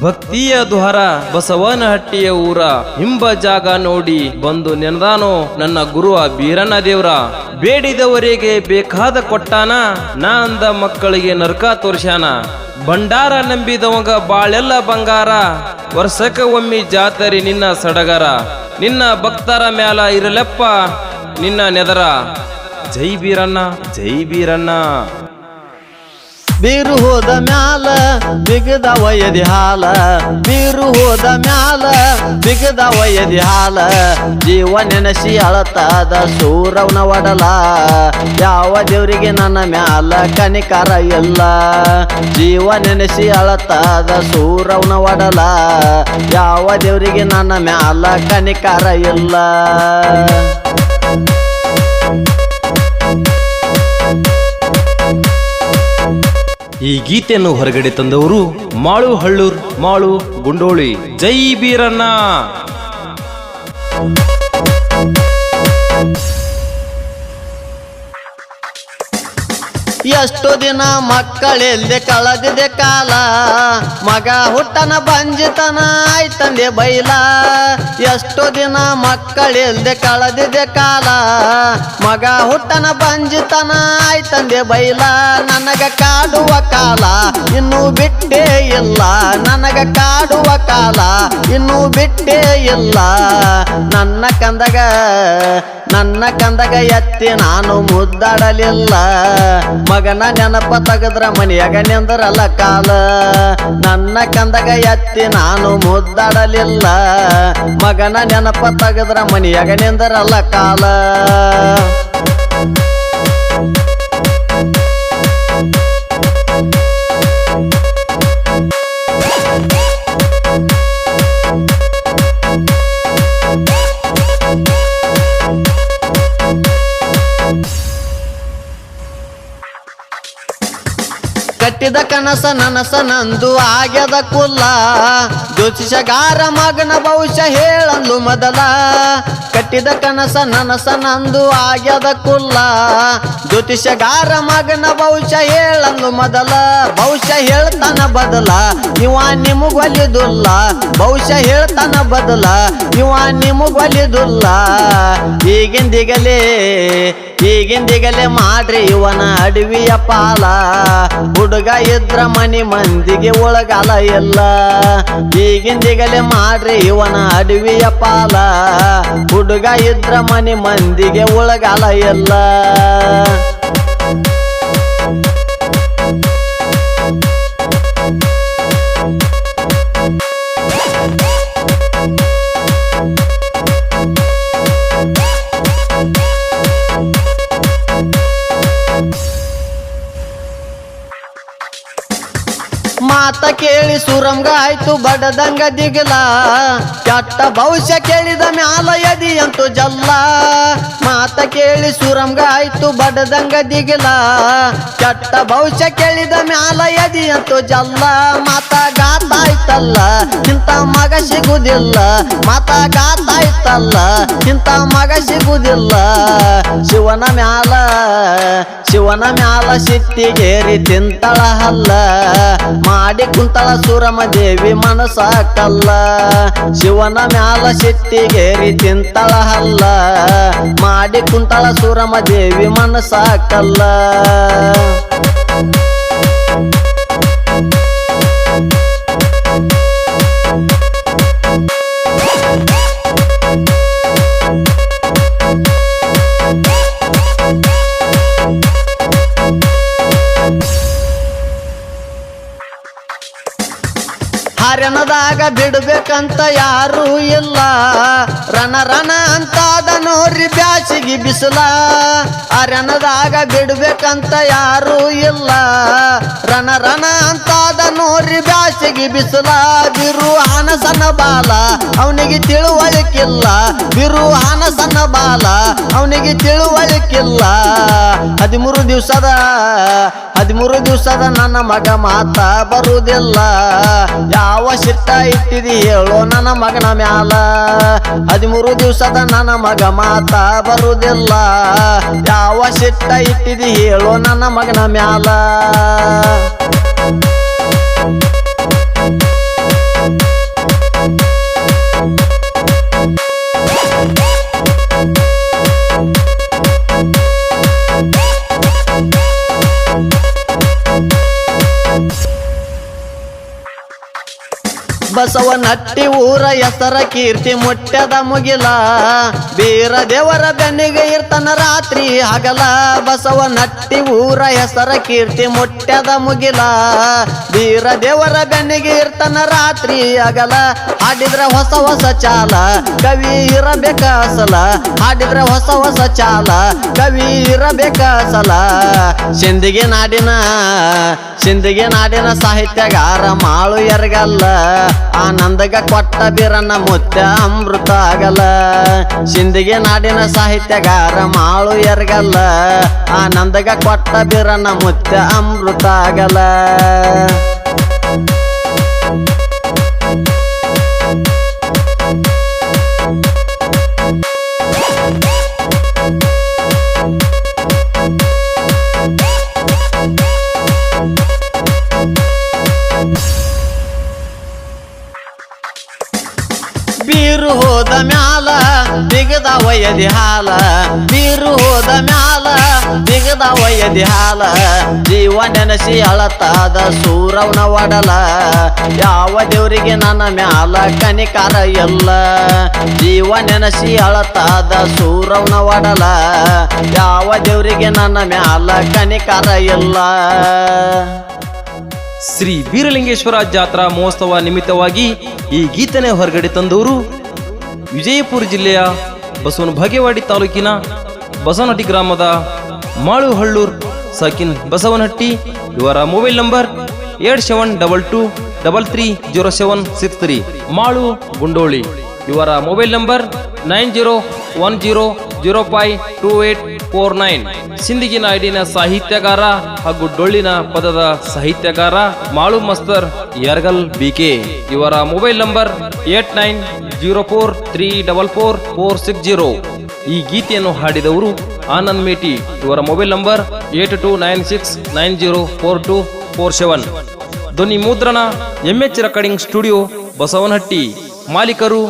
ಭಕ್ತಿಯ ದ್ವಾರ ಬಸವನಹಟ್ಟಿಯ ಊರ. ಹಿಂಬ ಜಾಗ ನೋಡಿ ಬಂದು ನೆನದಾನೋ ನನ್ನ ಗುರುವ ಬೀರಣ್ಣ ದೇವ್ರ. ಬೇಡಿದವರಿಗೆ ಬೇಕಾದ ಕೊಟ್ಟಾನ, ನಾ ಅಂದ ಮಕ್ಕಳಿಗೆ ನರ್ಕ ತೋರ್ಸ್ಯಾನ. ಭಂಡಾರ ನಂಬಿದವಂಗ ಬಾಳೆಲ್ಲ ಬಂಗಾರ. ವರ್ಷಕ ಒಮ್ಮಿ ಜಾತರಿ ನಿನ್ನ ಸಡಗರ. ನಿನ್ನ ಭಕ್ತರ ಮ್ಯಾಲ ಇರಲೆಪ್ಪ ನಿನ್ನ ನೆದರ. ಜೈ ಬೀರಣ್ಣ ಜೈ ಬೀರಣ್ಣ. ಬೀರು ಹೋದ ಮ್ಯಾಲ ಬಿಗದ ವಯದಿ ಹಾಲ. ಬೀರು ಹೋದ ಮ್ಯಾಲ ಬಿಗದ ವಯದಿ ಹಾಲ. ಜೀವ ನೆನಸಿ ಅಳತಾದ ಸೂರವನ ಒಡಲ. ಯಾವ ದೇವರಿಗೆ ನನ್ನ ಮ್ಯಾಲ ಕನಿಕಾರ ಇಲ್ಲ. ಜೀವ ನೆನೆಸಿ ಅಳತಾದ ಸೂರವನ ಒಡಲ. ಯಾವ ದೇವರಿಗೆ ನನ್ನ ಮ್ಯಾಲ ಕನಿಕಾರ ಇಲ್ಲ. ಈ ಗೀತೆಯನ್ನು ಹೊರಗಡೆ ತಂದವರು ಮಾಳು ಹಳ್ಳೂರ್ ಮಾಳು ಗುಂಡೋಳಿ. ಜೈ ಬೀರಣ್ಣ. ಎಷ್ಟು ದಿನ ಮಕ್ಕಳೆಲ್ದೆ ಕಳದಿದೆ ಕಾಲ. ಮಗ ಹುಟ್ಟನ ಬಂಜಿತನ ಆಯ್ತಂದೆ ಬೈಲ. ಎಷ್ಟು ದಿನ ಮಕ್ಕಳೆಲ್ದೆ ಕಳೆದಿದೆ ಕಾಲ. ಮಗ ಹುಟ್ಟನ ಬಂಜಿತನ ಆಯ್ತಂದೆ ಬೈಲ. ನನಗ ಕಾಡುವ ಕಾಲ ಇನ್ನು ಬಿಟ್ಟೇ ಇಲ್ಲ. ನನಗ ಕಾಡುವ ಕಾಲ ಇನ್ನು ಬಿಟ್ಟೇ ಇಲ್ಲ. ನನ್ನ ಕಂದಗ ನನ್ನ ಕಂದಗ ಎತ್ತಿ ನಾನು ಮುದ್ದಾಡಲಿಲ್ಲ. ಮಗನ ನೆನಪ ತೆಗೆದ್ರ ಮನೆಯಾಗ ನಿಂದ್ರಲ್ಲ ಕಾಲ. ನನ್ನ ಕಂದಗ ಎತ್ತಿ ನಾನು ಮುದ್ದಾಡಲಿಲ್ಲ. ಮಗನ ನೆನಪ ತೆಗೆದ್ರ ಮನೆಯಾಗ ನಿಂದ್ರಲ್ಲ ಕಾಲ. that ಕಟ್ಟಿದ ಕನಸ ನನಸ ನಂದು ಆಗ್ಯದ ಕುಲ್ಲ ಜ್ಯೋತಿಷಗಾರ ಮಗನ ಭವಿಷ್ಯ ಹೇಳಲು ಮೊದಲ. ಕಟ್ಟಿದ ಕನಸ ನನಸ ನಂದು ಆಗ್ಯದ ಕುಲ್ಲ ಜ್ಯೋತಿಷಗಾರ ಮಗನ ಭವಿಷ್ಯ ಹೇಳಲು ಮೊದಲ. ಭವಿಷ್ಯ ಹೇಳ್ತಾನ ಬದಲ, ಇವ ನಿಮಗೊಲಿದುಲ್ಲ. ಭವಿಷ್ಯ ಹೇಳ್ತಾನ ಬದಲ, ಇವ ನಿಮಗೊಲಿದುಲ್ಲ. ಈಗಿಂದಿಗಲೇ ಈಗಿಂದಿಗಲೇ ಮಾಡ್ರಿ ಇವನ ಅಡವಿಯ ಪಾಲ. ಹುಡುಗ ಇದ್ರ ಮನಿ ಮಂದಿಗೆ ಒಳಗಾಲ ಎಲ್ಲ. ಈಗಿಂದಿಗಲೇ ಮಾಡ್ರಿ ಇವನ ಅಡವಿಯ ಪಾಲ. ಹುಡುಗ ಇದ್ರ ಮನಿ ಮಂದಿಗೆ ಒಳಗಾಲ ಎಲ್ಲ. ಮಾತ ಕೇಳಿ ಸುರಂಗ ಆಯ್ತು, ಬಡದಂಗ ದಿಗಲ. ಕೆಟ್ಟ ಭವಿಷ್ಯ ಕೇಳಿದ ಮ್ಯಾಲ ಎದಿ ಅಂತು ಜಲ್ಲ. ಮಾತ ಕೇಳಿ ಸುರಂಗ ಆಯ್ತು, ಬಡದಂಗ ದಿಗಲ. ಕೆಟ್ಟ ಭವಿಷ್ಯ ಕೇಳಿದ ಮ್ಯಾಲ ಎದಿ ಅಂತು ಜಲ್ಲ. ಮಾತ ಗಾತಾಯ್ತಲ್ಲ ಇಂಥ ಮಗ ಸಿಗುದಿಲ್ಲ. ಮಾತ ಗಾತ ಆಯ್ತಲ್ಲ ಇಂಥ ಮಗ ಸಿಗುವುದಿಲ್ಲ ಶಿವನ ಮ್ಯಾಲ ಶಿವನ ಮ್ಯಾಲ ಸಿಟ್ಟಿಗೇರಿ ತಿಂತಳ ಹಲ್ಲ. ಮಾಡಿ ಕುಂತಳ ಸುರಮ ದೇವಿ ಮನಸಾಕಲ್ಲ. ಶಿವನ ಮ್ಯಾಲ ಸಿಟ್ಟಿಗೇರಿ ತಿಂತಳ ಹಲ್ಲ. ಮಾಡಿ ಕುಂತಳ ಸುರಮ ದೇವಿ ಮನಸ ಕಲ್ಲ ಹರಣದಾಗ ಬಿಡ್ಬೇಕಂತ ಯಾರೂ ಇಲ್ಲ. ರಣ ರಣ ಅಂತಾದ ನೋಡ್ರಿ ಬ್ಯಾಸಿಗೆ ಬಿಸಿಲ. ಅರಣದಾಗ ಬಿಡ್ಬೇಕಂತ ಯಾರೂ ಇಲ್ಲ. ರಣ ರಣ ಅಂತಾದ ನೋಡ್ರಿ ಬ್ಯಾಸಿಗೆ ಬಿಸಿಲ, ಬಿರು ಸಣ್ಣ ಬಾಲ, ಅವನಿಗೆ ತಿಳುವಳಿಕಿಲ್ಲ. ಬಿರು ಸಣ್ಣ ಬಾಲ, ಅವನಿಗೆ ತಿಳುವಳಿಕಿಲ್ಲ. ಹದಿಮೂರು ದಿವಸದ ಹದಿಮೂರು ದಿವಸದ ನನ್ನ ಮಗ ಮಾತ ಬರುವುದಿಲ್ಲ ಯಾವ ಸಿಟ್ಟ ಇಟ್ಟಿದಿ ಹೇಳೋ ನನ್ನ ಮಗನ ಮ್ಯಾಲ. ಹದಿಮೂರು ದಿವಸದ ನನ್ನ ಮಗ ಮಾತ ಬರುವುದಿಲ್ಲ ಯಾವ ಸಿಟ್ಟ ಇಟ್ಟಿದಿ ಹೇಳೋ ನನ್ನ ಮಗನ ಮ್ಯಾಲ. ಬಸವನಟ್ಟಿ ಊರ ಹೆಸರ ಕೀರ್ತಿ ಮೊಟ್ಟದ ಮುಗಿಲ. ಬೀರ ದೇವರ ಬೆನ್ನಿಗೆ ಇರ್ತನ ರಾತ್ರಿ ಹಗಲ. ಬಸವನಟ್ಟಿ ಊರ ಹೆಸರ ಕೀರ್ತಿ ಮೊಟ್ಟದ ಮುಗಿಲ. ಬೀರ ದೇವರ ಬೆನ್ನಿಗೆ ಇರ್ತನ ರಾತ್ರಿ ಹಗಲ. ಹಾಡಿದ್ರ ಹೊಸ ಹೊಸ ಚಾಲ, ಕವಿ ಇರಬೇಕ ಅಸಲ ಹಾಡಿದ್ರ ಹೊಸ ಹೊಸ ಚಾಲ, ಕವಿ ಇರಬೇಕ ಅಸಲ ಸಿಂದಿಗೆ ನಾಡಿನ ಸಿಂದಿಗೆ ನಾಡಿನ ಸಾಹಿತ್ಯಗಾರ ಮಾಳು ಎರಗಲ್ಲ ಆನಂದಗ ಕೊಟ್ಟ ಬಿರನ ಮುತ್ತ ಅಮೃತ ಆಗಲ್ಲ. ಸಿಂದಿಗೆ ನಾಡಿನ ಸಾಹಿತ್ಯಗಾರ ಮಾಳು ಎರಗಲ್ಲ ಆನಂದಗ ಕೊಟ್ಟ ಬಿರನ ಮುತ್ತ ಅಮೃತ ಆಗಲ್ಲ. ಒಯ್ಯದಿ ಹಾಲ ಬೀರು ಹೋದ ಮ್ಯಾಲ ಬಿಗದ ಒಯ್ಯದಿ ಹಾಲ. ಜೀವ ನೆನಸಿ ಅಳತಾದ ಸೂರವನ ಒಡಲ, ಯಾವ ದೇವರಿಗೆ ನನ್ನ ಮ್ಯಾಲ ಕನಿಕಾರ ಎಲ್ಲ ಜೀವ ನೆನಸಿ ಅಳತಾದ ಸೂರವನ ಒಡಲ, ಯಾವ ದೇವರಿಗೆ ನನ್ನ ಮ್ಯಾಲ ಕನಿಕಾರ ಎಲ್ಲ ಶ್ರೀ ವೀರಲಿಂಗೇಶ್ವರ ಜಾತ್ರಾ ಮಹೋತ್ಸವ ನಿಮಿತ್ತವಾಗಿ ಈ ಗೀತನೆ ಹೊರಗಡೆ ತಂದವರು ವಿಜಯಪುರ ಜಿಲ್ಲೆಯ ಬಸವನ ಭಾಗ್ಯವಾಡಿ ತಾಲೂಕಿನ ಬಸವನಹಟ್ಟಿ ಗ್ರಾಮದ ಮಾಳುಹಳ್ಳೂರ್ ಸಾಕಿನ್ ಬಸವನಹಟ್ಟಿ. ಇವರ mobile number eight seven double two double three zero seven six three. Malu Gundoli. ಇವರ mobile number nine zero one zero zero five two eight four nine. ಸಿಂದಿಗಿನ ಐಡಿನ ಸಾಹಿತ್ಯಗಾರ ಹಾಗೂ ಡೊಳ್ಳಿನ ಪದದ ಸಾಹಿತ್ಯಗಾರ ಮಾಳು ಮಸ್ತರ್ ಯರ್ಗಲ್ ಬಿಕೆ ಇವರ mobile number eight nine zero four three double four four six zero. ಈ ಗೀತೆಯನ್ನು ಹಾಡಿದವರು ಆನಂದ್ ಮೇಟಿ. ಇವರ mobile number eight two nine six nine zero four two four seven. ಧ್ವನಿ ಮುದ್ರಣ M H recording studio Basavanahatti. ಮಾಲೀಕರು